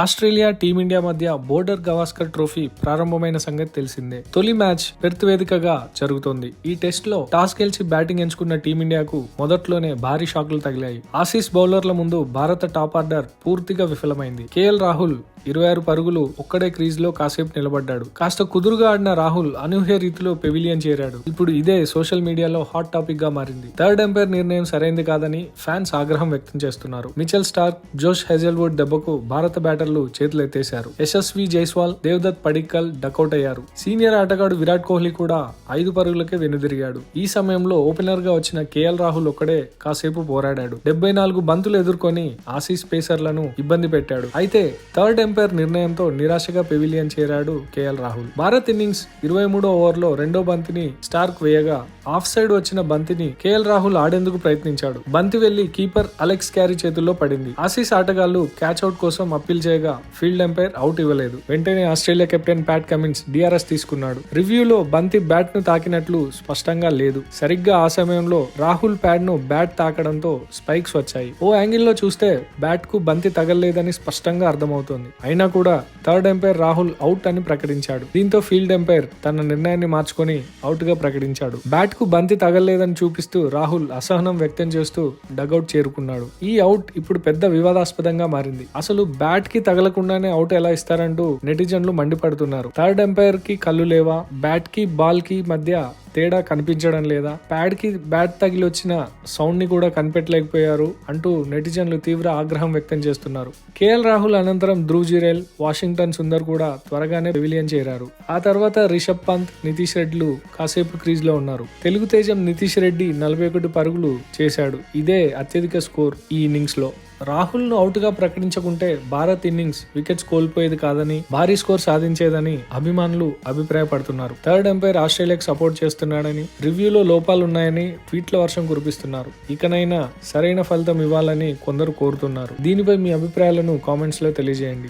Australia team India మధ్య Border Gavaskar trophy ప్రారంభమైన సంగతి తెలిసిందే. తొలి మ్యాచ్ పెర్త్ వేదికగా జరుగుతోంది. ఈ టెస్ట్లో టాస్ గెలిచి బ్యాటింగ్ ఎంచుకున్న టీమిండియాకు మొదట్లోనే భారీ షాక్లు తగిలాయి. ఆసీస్ బౌలర్ల ముందు భారత టాప్ ఆర్డర్ పూర్తిగా విఫలమైంది. కేఎల్ రాహుల్ ఇరవై ఆరు పరుగులు ఒక్కడే క్రీజ్లో కాసేపు నిలబడ్డాడు. కాస్త కుదురుగా ఆడిన రాహుల్ అనూహ్య రీతిలో పెవిలియన్ చేరాడు. ఇప్పుడు ఇదే సోషల్ మీడియాలో హాట్ టాపిక్గా మారింది. థర్డ్ ఎంపైర్ నిర్ణయం సరైంది కాదని ఫ్యాన్స్ ఆగ్రహం వ్యక్తం చేస్తున్నారు. మిచెల్ స్టార్క్ జోష్ హెజల్వుడ్ దెబ్బకు భారత బ్యాటర్లు చేతులెత్తేశారు. యశస్వి జైస్వాల్ దేవదత్ పడిక్కల్ డకౌట్ అయ్యారు సీనియర్ ఆటగాడు విరాట్ కోహ్లీ కూడా ఐదు పరుగులకే వెనుదిరిగాడు. ఈ సమయంలో ఓపెనర్గా వచ్చిన కేఎల్ రాహుల్ ఒక్కడే కాసేపు పోరాడాడు. డెబ్బై నాలుగు బంతులు ఎదుర్కొని ఆసీస్ పేసర్లను ఇబ్బంది పెట్టాడు. అయితే థర్డ్ ఎంపైర్ నిర్ణయంతో నిరాశగా పెవిలియన్ చేరాడు కేఎల్ రాహుల్. భారత్ ఇన్నింగ్స్ ఇరవై మూడో ఓవర్లో రెండో బంతిని స్టార్క్ వేయగా ఆఫ్ సైడ్ వచ్చిన బంతిని కేఎల్ రాహుల్ ఆడేందుకు ప్రయత్నించాడు. బంతి వెళ్ళి కీపర్ అలెక్స్ క్యారీ చేతుల్లో పడింది. ఆసీస్ ఆటగాళ్ళు క్యాచ్ అవుట్ కోసం అప్పీల్ చేయగా ఫీల్డ్ ఎంపైర్ అవుట్ ఇవ్వలేదు. వెంటనే Australia captain Pat Cummins DRS తీసుకున్నాడు. రివ్యూలో బంతి బ్యాట్ను తాకినట్లు స్పష్టంగా లేదు. సరిగ్గా ఆ సమయంలో రాహుల్ ప్యాడ్ను బ్యాట్ తాకడంతో స్పైక్స్ వచ్చాయి. ఓ యాంగిల్లో చూస్తే బ్యాట్కు బంతి తగలలేదని స్పష్టంగా అర్థమవుతోంది. అయినా కూడా థర్డ్ ఎంపైర్ రాహుల్ అవుట్ అని ప్రకటించాడు. దీంతో ఫీల్డ్ ఎంపైర్ తన నిర్ణయాన్ని మార్చుకొని అవుట్గా ప్రకటించాడు. బ్యాట్కు బంతి తగలలేదని చూపిస్తూ రాహుల్ అసహనం వ్యక్తం చేస్తూ డగౌట్ చేరుకున్నాడు. ఈ అవుట్ ఇప్పుడు పెద్ద వివాదాస్పదంగా మారింది. అసలు బ్యాట్కి తగలకుండానే అవుట్ ఎలా ఇస్తారంటూ నెటిజన్లు మండిపడుతున్నారు. థర్డ్ ఎంపైర్కి కళ్ళు లేవా? బ్యాట్కి బాల్కి మధ్య తేడా కనిపించడం లేదా ప్యాడ్కి బ్యాట్ తగిలి వచ్చిన సౌండ్ని కూడా కనిపెట్టలేకపోయారు అంటూ నెటిజన్లు తీవ్ర ఆగ్రహం వ్యక్తం చేస్తున్నారు. కేఎల్ రాహుల్ అనంతరం ధ్రువ్ జిరేల్ వాషింగ్టన్ సుందర్ కూడా త్వరగానే పెవిలియన్ చేరారు. ఆ తర్వాత రిషబ్ పంత్ నితీష్ రెడ్డిలు కాసేపు క్రీజ్లో ఉన్నారు. తెలుగు తేజం నితీష్ రెడ్డి నలభై ఒకటి పరుగులు చేశాడు. ఇదే అత్యధిక స్కోర్ ఈ ఇన్నింగ్స్లో రాహుల్ను అవుట్గా ప్రకటించకుంటే భారత్ ఇన్నింగ్స్ వికెట్స్ కోల్పోయేది కాదని భారీ స్కోర్ సాధించేదని అభిమానులు అభిప్రాయపడుతున్నారు. థర్డ్ ఎంపైర్ ఆస్ట్రేలియాకు సపోర్ట్ చేస్తున్నాడని రివ్యూలో లోపాలు ఉన్నాయని ట్వీట్ల వర్షం కురిపిస్తున్నారు. ఇకనైనా సరైన ఫలితం ఇవ్వాలని కొందరు కోరుతున్నారు. దీనిపై మీ అభిప్రాయాలను కామెంట్స్లో తెలియజేయండి.